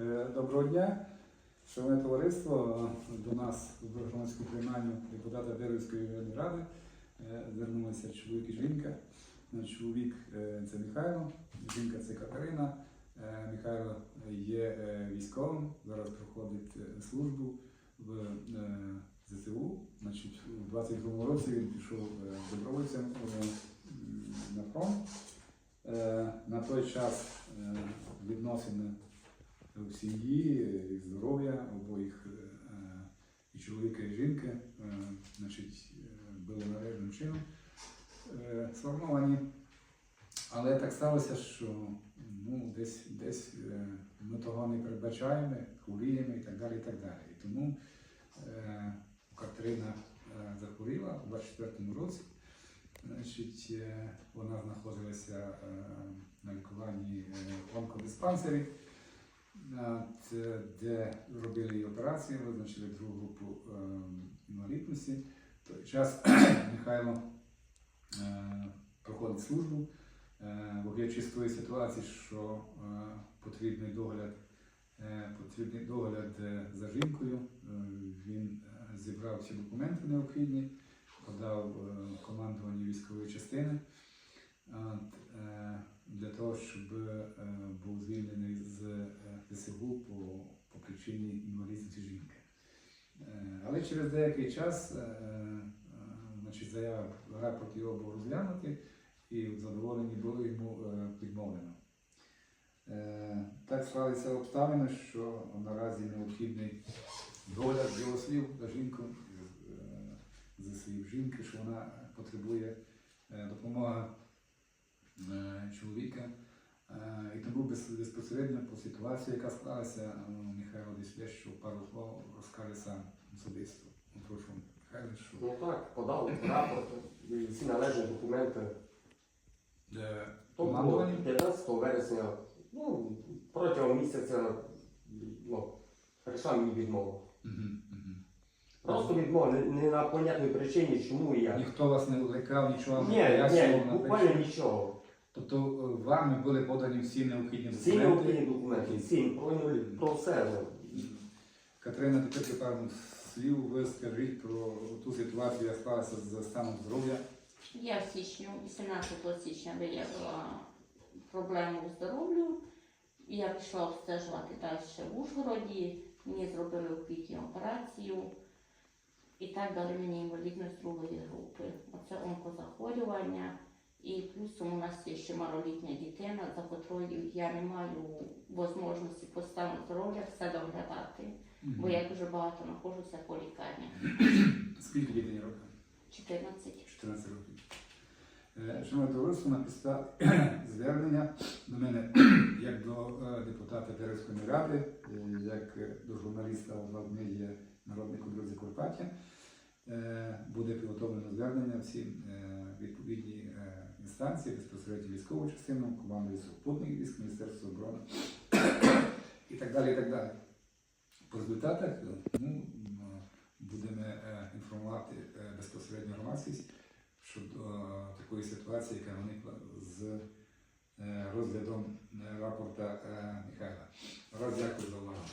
Е, Доброго дня, шановне товариство. До нас в громадську приймальню депутата Деревської районної ради е, звернулися чоловік і жінка. Е, Чоловік е, це Михайло, жінка це Катерина. Е, Михайло є е, військовим, зараз проходить е, службу в е, ЗСУ. Значить, у 22-му році він пішов е, добровольцем е, на фронт. Е, На той час е, відносини сім'ї і здоров'я обоїх е, і чоловіка, і жінки е, значить, е, були належним чином е, сформовані. Але так сталося, що ну, десь, десь е, ми того не передбачаємо, хворіємо і так далі. І так далі. І тому е, Катерина е, захворіла у 24-му році. Значить, е, вона знаходилася е, на лікуванні е, в онкодиспансері, е, де робили їй операцію, визначили другу групу е, інвалідності. В той час Михайло е, проходить службу, е, виходячи з тої ситуації, що е, потрібний догляд, е, потрібний догляд е, за жінкою. Е, Він е, зібрав всі документи необхідні, подав е, командуванню військової частини е, для того, щоб е, був звільнений з е, по, по причині інвалідності жінки. Але через деякий час значить, заява рапорт його був розглянутий і в задоволенні було йому відмовлено. Так склалися обставини, що наразі необхідний догляд його слів за жінку, зі слів жінки, що вона потребує допомоги чоловіка. Е, І тому без- безпосередньо по ситуації, яка склалася, е, Михайло десь дещо пару слов розкаже сам особисто. Ну, Прошу, Михайло, що Ну так, подали рапорт всі належні документи. Е, Тобто командування? 15 вересня, ну, протягом місяця, ну, прийшла мені відмова. Просто відмова, не, не на понятній причині, чому і як. Ніхто вас не викликав, нічого Ні, не пояснював. ні, на буквально нічого. Тобто е, вам були подані всі необхідні Всі необхідні документи, всі про, про все. Катерина, тепер пару слів ви скажіть про ту ситуацію, яка сталася з станом здоров'я. Я в січню, 18 січня виявила проблему здоров'ю. Я пішла обстежувати далі в Ужгороді. Мені зробили у квітні операцію. І так дали мені інвалідність другої групи. Оце онкозахворювання. І плюсом у нас є ще малолітня дитина, за котрою я не маю можливості по стану здоров'я все доглядати, бо я дуже багато знаходжуся по лікарнях. Скільки дітей років? 14. 14 років. Е, Шановне товариство, на підставі звернення до мене як до е, депутата Деревської ради, е, як до журналіста медіа Народних друзів Карпаття, е, буде підготовлено звернення всі відповідні інстанції, безпосередньо військову частину, команду сухопутних військ, Міністерство оборони і так далі. і так далі. По результатах е, ну, будемо е, інформувати е, безпосередньо громадськість щодо такої ситуації, яка виникла з розглядом рапорта Михайла. Раз дякую за увагу.